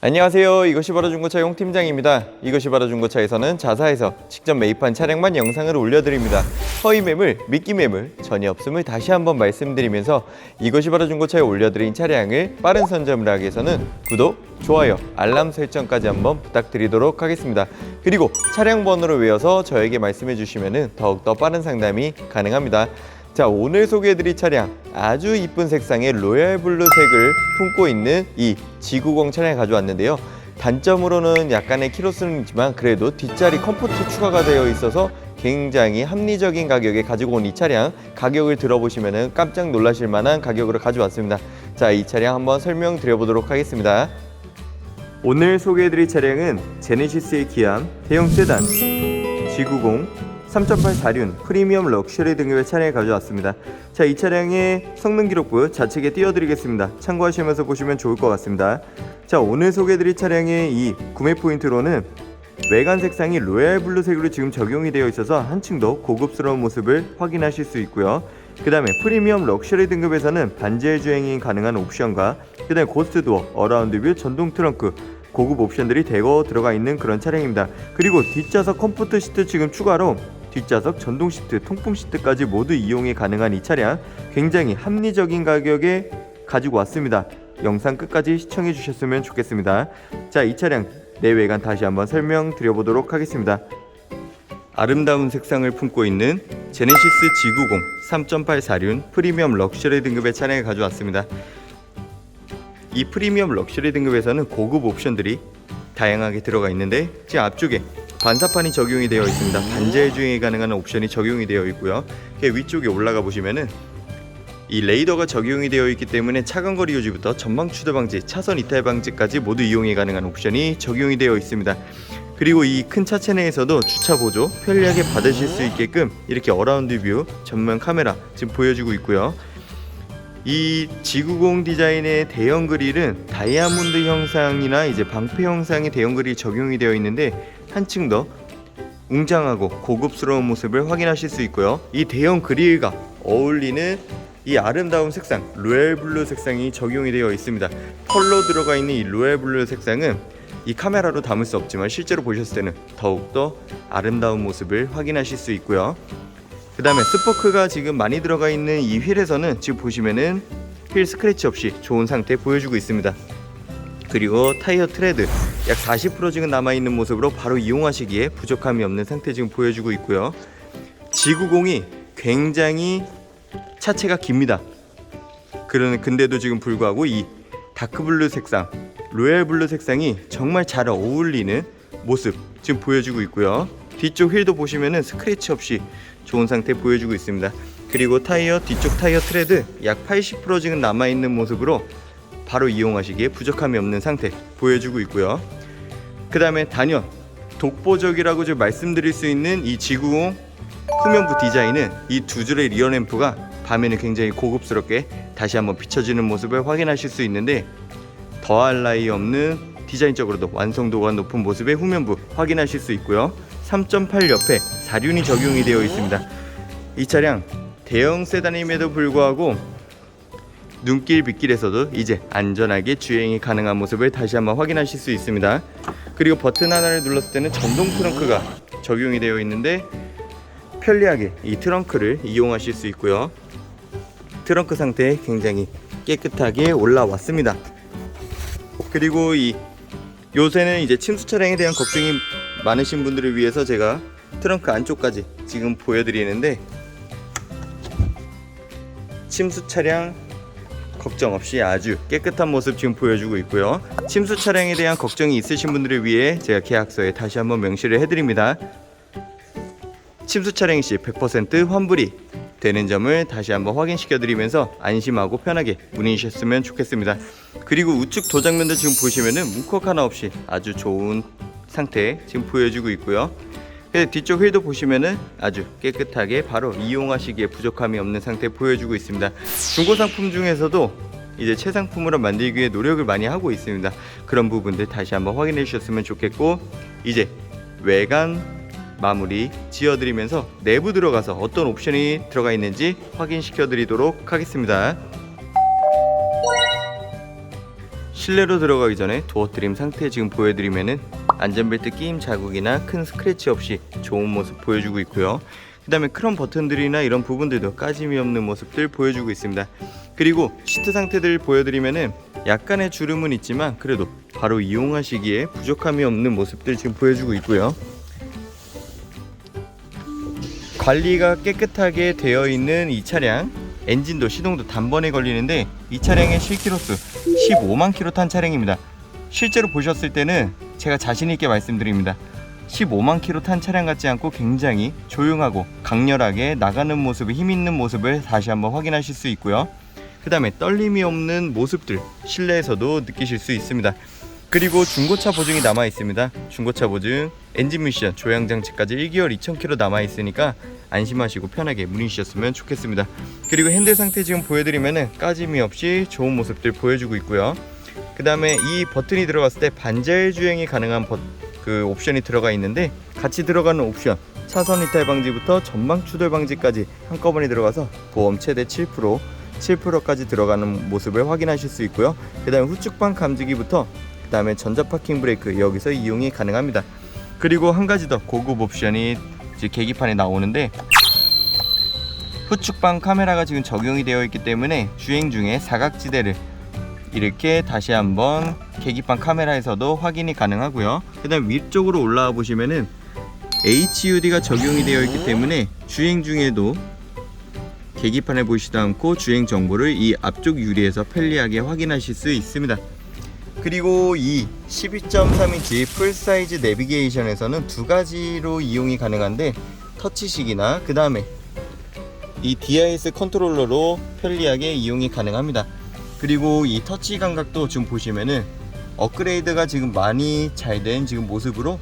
안녕하세요. 이것이 바로 중고차 용 팀장입니다. 이것이 바로 중고차에서는 자사에서 직접 매입한 차량만 영상을 올려드립니다. 허위 매물, 미끼 매물 전혀 없음을 다시 한번 말씀드리면서 이것이 바로 중고차에 올려드린 차량을 빠른 선점을 하기 위해서는 구독, 좋아요, 알람 설정까지 한번 부탁드리도록 하겠습니다. 그리고 차량 번호를 외워서 저에게 말씀해 주시면 더욱더 빠른 상담이 가능합니다. 자 오늘 소개해드릴 차량 아주 이쁜 색상의 로얄 블루 색을 품고 있는 이 G90 차량을 가져왔는데요. 단점으로는 약간의 키로수는 있지만 그래도 뒷자리 컴포트 추가가 되어 있어서 굉장히 합리적인 가격에 가지고 온 이 차량 가격을 들어보시면 깜짝 놀라실 만한 가격으로 가져왔습니다. 자 이 차량 한번 설명드려 보도록 하겠습니다. 오늘 소개해드릴 차량은 제네시스의 기함 대형 세단 G90 3.8 4륜 프리미엄 럭셔리 등급의 차량을 가져왔습니다. 자, 이 차량의 성능 기록부 좌측에 띄워드리겠습니다. 참고하시면서 보시면 좋을 것 같습니다. 자, 오늘 소개해드릴 차량의 이 구매 포인트로는 외관 색상이 로얄 블루색으로 지금 적용이 되어 있어서 한층 더 고급스러운 모습을 확인하실 수 있고요. 그 다음에 프리미엄 럭셔리 등급에서는 반지의 주행이 가능한 옵션과 그 다음에 고스트 도어, 어라운드 뷰, 전동 트렁크 고급 옵션들이 대거 들어가 있는 그런 차량입니다. 그리고 뒷좌석 컴포트 시트 지금 추가로 뒷좌석 전동 시트, 통풍 시트까지 모두 이용이 가능한 이 차량 굉장히 합리적인 가격에 가지고 왔습니다. 영상 끝까지 시청해 주셨으면 좋겠습니다. 자, 이 차량 내외관 다시 한번 설명드려 보도록 하겠습니다. 아름다운 색상을 품고 있는 제네시스 G90 3.8 4륜 프리미엄 럭셔리 등급의 차량을 가져왔습니다. 이 프리미엄 럭셔리 등급에서는 고급 옵션들이 다양하게 들어가 있는데 지금 앞쪽에 반사판이 적용이 되어 있습니다. 반자의 주행이 가능한 옵션이 적용이 되어 있고요. 그 위쪽에 올라가 보시면은 이 레이더가 적용이 되어 있기 때문에 차간 거리 유지부터 전방 추돌 방지, 차선 이탈 방지까지 모두 이용이 가능한 옵션이 적용이 되어 있습니다. 그리고 이 큰 차체 내에서도 주차 보조 편리하게 받으실 수 있게끔 이렇게 어라운드 뷰 전면 카메라 지금 보여주고 있고요. 이 G90 디자인의 대형 그릴은 다이아몬드 형상이나 이제 방패 형상의 대형 그릴이 적용이 되어 있는데 한층 더 웅장하고 고급스러운 모습을 확인하실 수 있고요. 이 대형 그릴과 어울리는 이 아름다운 색상 로얄 블루 색상이 적용이 되어 있습니다. 펄로 들어가 있는 이 로얄 블루 색상은 이 카메라로 담을 수 없지만 실제로 보셨을 때는 더욱더 아름다운 모습을 확인하실 수 있고요. 그 다음에 스포크가 지금 많이 들어가 있는 이 휠에서는 지금 보시면은 휠 스크래치 없이 좋은 상태 보여주고 있습니다. 그리고 타이어 트레드 약 40% 지금 남아있는 모습으로 바로 이용하시기에 부족함이 없는 상태 지금 보여주고 있고요. G90이 굉장히 차체가 깁니다. 그러는 근데도 지금 불구하고 이 다크블루 색상, 로얄 블루 색상이 정말 잘 어울리는 모습 지금 보여주고 있고요. 뒤쪽 휠도 보시면은 스크래치 없이 좋은 상태 보여주고 있습니다. 그리고 타이어 뒤쪽 타이어 트레드 약 80% 지금 남아 있는 모습으로 바로 이용하시기에 부족함이 없는 상태 보여주고 있고요. 그 다음에 단연 독보적이라고 좀 말씀드릴 수 있는 이 G90 후면부 디자인은 이 두 줄의 리어 램프가 밤에는 굉장히 고급스럽게 다시 한번 비춰지는 모습을 확인하실 수 있는데 더할 나위 없는 디자인적으로도 완성도가 높은 모습의 후면부 확인하실 수 있고요. 3.8 옆에 사륜이 적용이 되어 있습니다. 이 차량 대형 세단임에도 불구하고 눈길 빗길에서도 이제 안전하게 주행이 가능한 모습을 다시 한번 확인하실 수 있습니다. 그리고 버튼 하나를 눌렀을 때는 전동 트렁크가 적용이 되어 있는데 편리하게 이 트렁크를 이용하실 수 있고요. 트렁크 상태 굉장히 깨끗하게 올라왔습니다. 그리고 이 요새는 이제 침수 차량에 대한 걱정이 많으신 분들을 위해서 제가 트렁크 안쪽까지 지금 보여드리는데 침수 차량 걱정 없이 아주 깨끗한 모습 지금 보여주고 있고요. 침수 차량에 대한 걱정이 있으신 분들을 위해 제가 계약서에 다시 한번 명시를 해드립니다. 침수 차량 시 100% 환불이 되는 점을 다시 한번 확인시켜 드리면서 안심하고 편하게 문의 주셨으면 좋겠습니다. 그리고 우측 도장면도 지금 보시면은 문콕 하나 없이 아주 좋은 상태 지금 보여주고 있고요. 그래서 뒤쪽 휠도 보시면은 아주 깨끗하게 바로 이용하시기에 부족함이 없는 상태 보여주고 있습니다. 중고 상품 중에서도 이제 최상품으로 만들기 위해 노력을 많이 하고 있습니다. 그런 부분들 다시 한번 확인해 주셨으면 좋겠고 이제 외관 마무리 지어드리면서 내부 들어가서 어떤 옵션이 들어가 있는지 확인시켜 드리도록 하겠습니다. 실내로 들어가기 전에 도어 트림 상태 지금 보여드리면은 안전벨트 끼임 자국이나 큰 스크래치 없이 좋은 모습 보여주고 있고요. 그 다음에 크롬 버튼들이나 이런 부분들도 까짐이 없는 모습들 보여주고 있습니다. 그리고 시트 상태들 보여드리면은 약간의 주름은 있지만 그래도 바로 이용하시기에 부족함이 없는 모습들 지금 보여주고 있고요. 관리가 깨끗하게 되어 있는 이 차량 엔진도 시동도 단번에 걸리는데 이 차량의 실키로수 15만 킬로 탄 차량입니다. 실제로 보셨을 때는 제가 자신 있게 말씀드립니다. 15만 킬로 탄 차량 같지 않고 굉장히 조용하고 강렬하게 나가는 모습을 힘 있는 모습을 다시 한번 확인하실 수 있고요. 그 다음에 떨림이 없는 모습들 실내에서도 느끼실 수 있습니다. 그리고 중고차 보증이 남아 있습니다. 중고차 보증, 엔진 미션, 조향 장치까지 1개월 2,000km 남아 있으니까 안심하시고 편하게 문의 주셨으면 좋겠습니다. 그리고 핸들 상태 지금 보여드리면은 까짐이 없이 좋은 모습들 보여주고 있고요. 그 다음에 이 버튼이 들어갔을 때 반자율 주행이 가능한 버, 그 옵션이 들어가 있는데 같이 들어가는 옵션 차선 이탈 방지부터 전방 추돌 방지까지 한꺼번에 들어가서 보험 최대 7% 7%까지 들어가는 모습을 확인하실 수 있고요. 그 다음에 후측방 감지기부터 그 다음에 전자 파킹 브레이크 여기서 이용이 가능합니다. 그리고 한 가지 더 고급 옵션이 이제 계기판에 나오는데 후측방 카메라가 지금 적용이 되어 있기 때문에 주행 중에 사각지대를 이렇게 다시 한번 계기판 카메라에서도 확인이 가능하고요. 그 다음 위쪽으로 올라와 보시면은 HUD가 적용이 되어 있기 때문에 주행 중에도 계기판에 보이지도 않고 주행 정보를 이 앞쪽 유리에서 편리하게 확인하실 수 있습니다. 그리고 이 12.3인치 풀사이즈 내비게이션에서는 두 가지로 이용이 가능한데 터치식이나 그 다음에 이 DIS 컨트롤러로 편리하게 이용이 가능합니다. 그리고 이 터치 감각도 지금 보시면은 업그레이드가 지금 많이 잘 된 지금 모습으로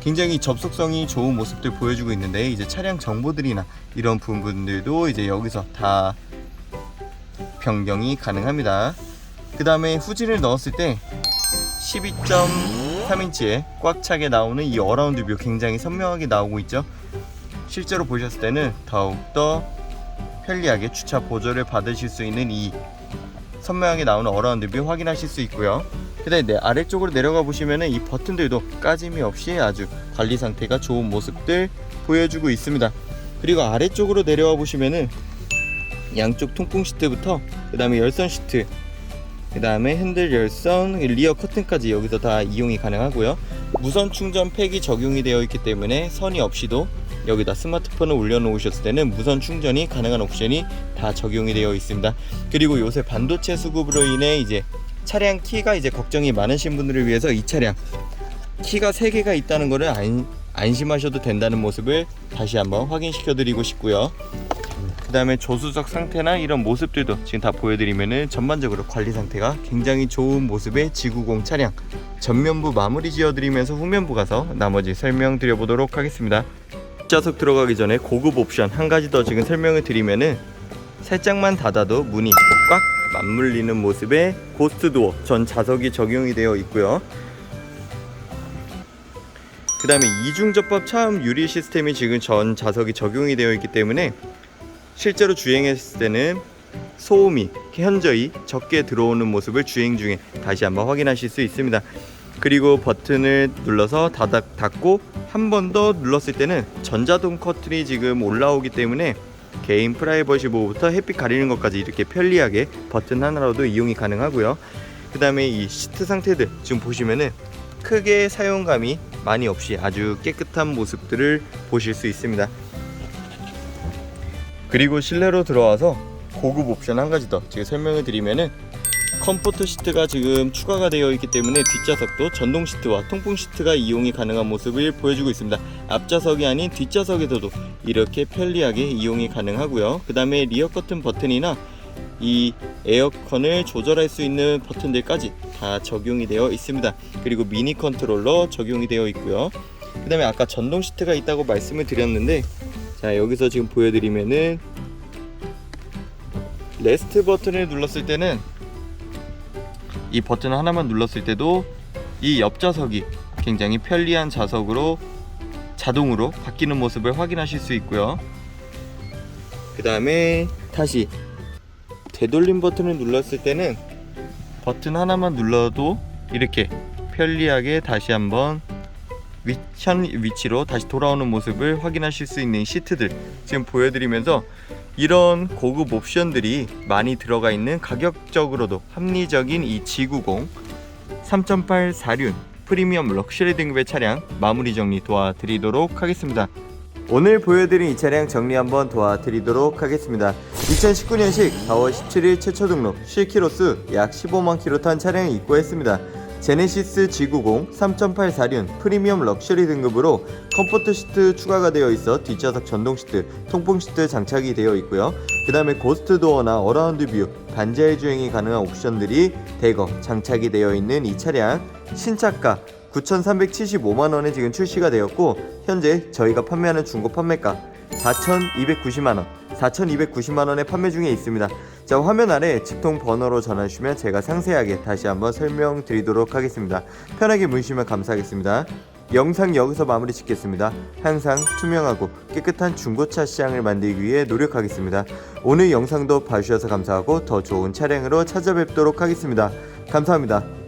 굉장히 접속성이 좋은 모습들 보여주고 있는데 이제 차량 정보들이나 이런 부분들도 이제 여기서 다 변경이 가능합니다. 그 다음에 후진을 넣었을 때 12.3인치에 꽉 차게 나오는 이 어라운드 뷰 굉장히 선명하게 나오고 있죠. 실제로 보셨을 때는 더욱더 편리하게 주차 보조를 받으실 수 있는 이 선명하게 나오는 어라운드 뷰 확인하실 수 있고요. 그 다음에 네, 아래쪽으로 내려가 보시면은 이 버튼들도 까짐이 없이 아주 관리 상태가 좋은 모습들 보여주고 있습니다. 그리고 아래쪽으로 내려와 보시면은 양쪽 통풍 시트부터 그 다음에 열선 시트 그 다음에 핸들 열선, 리어 커튼까지 여기서 다 이용이 가능하고요. 무선 충전 팩이 적용이 되어 있기 때문에 선이 없이도 여기다 스마트폰을 올려놓으셨을 때는 무선 충전이 가능한 옵션이 다 적용이 되어 있습니다. 그리고 요새 반도체 수급으로 인해 이제 차량 키가 이제 걱정이 많으신 분들을 위해서 이 차량 키가 3개가 있다는 것을 안, 안심하셔도 된다는 모습을 다시 한번 확인시켜 드리고 싶고요. 그 다음에 조수석 상태나 이런 모습들도 지금 다 보여드리면은 전반적으로 관리 상태가 굉장히 좋은 모습의 지구공 차량 전면부 마무리 지어드리면서 후면부 가서 나머지 설명드려 보도록 하겠습니다. 뒷좌석 들어가기 전에 고급 옵션 한 가지 더 지금 설명을 드리면은 살짝만 닫아도 문이 꽉 맞물리는 모습의 고스트 도어 전 좌석이 적용이 되어 있고요. 그 다음에 이중접합 차음 유리 시스템이 지금 전 좌석이 적용이 되어 있기 때문에 실제로 주행했을 때는 소음이 현저히 적게 들어오는 모습을 주행 중에 다시 한번 확인하실 수 있습니다. 그리고 버튼을 눌러서 닫아, 닫고 한 번 더 눌렀을 때는 전자동 커튼이 지금 올라오기 때문에 개인 프라이버시 보호부터 햇빛 가리는 것까지 이렇게 편리하게 버튼 하나로도 이용이 가능하고요. 그 다음에 이 시트 상태들 지금 보시면은 크게 사용감이 많이 없이 아주 깨끗한 모습들을 보실 수 있습니다. 그리고 실내로 들어와서 고급 옵션 한 가지 더 지금 설명을 드리면은 컴포트 시트가 지금 추가가 되어 있기 때문에 뒷좌석도 전동 시트와 통풍 시트가 이용이 가능한 모습을 보여주고 있습니다. 앞좌석이 아닌 뒷좌석에서도 이렇게 편리하게 이용이 가능하고요. 그 다음에 리어 커튼 버튼이나 이 에어컨을 조절할 수 있는 버튼들까지 다 적용이 되어 있습니다. 그리고 미니 컨트롤러 적용이 되어 있고요. 그 다음에 아까 전동 시트가 있다고 말씀을 드렸는데 자 여기서 지금 보여드리면은 레스트 버튼을 눌렀을 때는 이 버튼 하나만 눌렀을 때도 이 옆좌석이 굉장히 편리한 좌석으로 자동으로 바뀌는 모습을 확인하실 수 있고요. 그 다음에 다시 되돌림 버튼을 눌렀을 때는 버튼 하나만 눌러도 이렇게 편리하게 다시 한번 위, 현 위치로 다시 돌아오는 모습을 확인하실 수 있는 시트들 지금 보여드리면서 이런 고급 옵션들이 많이 들어가 있는 가격적으로도 합리적인 이 G90 3.8 4륜 프리미엄 럭셔리 등급의 차량 마무리 정리 도와드리도록 하겠습니다. 오늘 보여드린 이 차량 정리 한번 도와드리도록 하겠습니다. 2019년식 4월 17일 최초 등록 실키로수 약 15만 킬로 탄 차량이 입고했습니다. 제네시스 G90 3.8 4륜 프리미엄 럭셔리 등급으로 컴포트 시트 추가가 되어 있어 뒷좌석 전동 시트, 통풍 시트 장착이 되어 있고요. 그 다음에 고스트 도어나 어라운드 뷰, 반자의 주행이 가능한 옵션들이 대거 장착이 되어 있는 이 차량 신차가 9,375만 원에 지금 출시가 되었고 현재 저희가 판매하는 중고 판매가 4,290만 원, 4,290만 원에 판매 중에 있습니다. 자 화면 아래 직통 번호로 전화 주시면 제가 상세하게 다시 한번 설명드리도록 하겠습니다. 편하게 문의주시면 감사하겠습니다. 영상 여기서 마무리 짓겠습니다. 항상 투명하고 깨끗한 중고차 시장을 만들기 위해 노력하겠습니다. 오늘 영상도 봐주셔서 감사하고 더 좋은 차량으로 찾아뵙도록 하겠습니다. 감사합니다.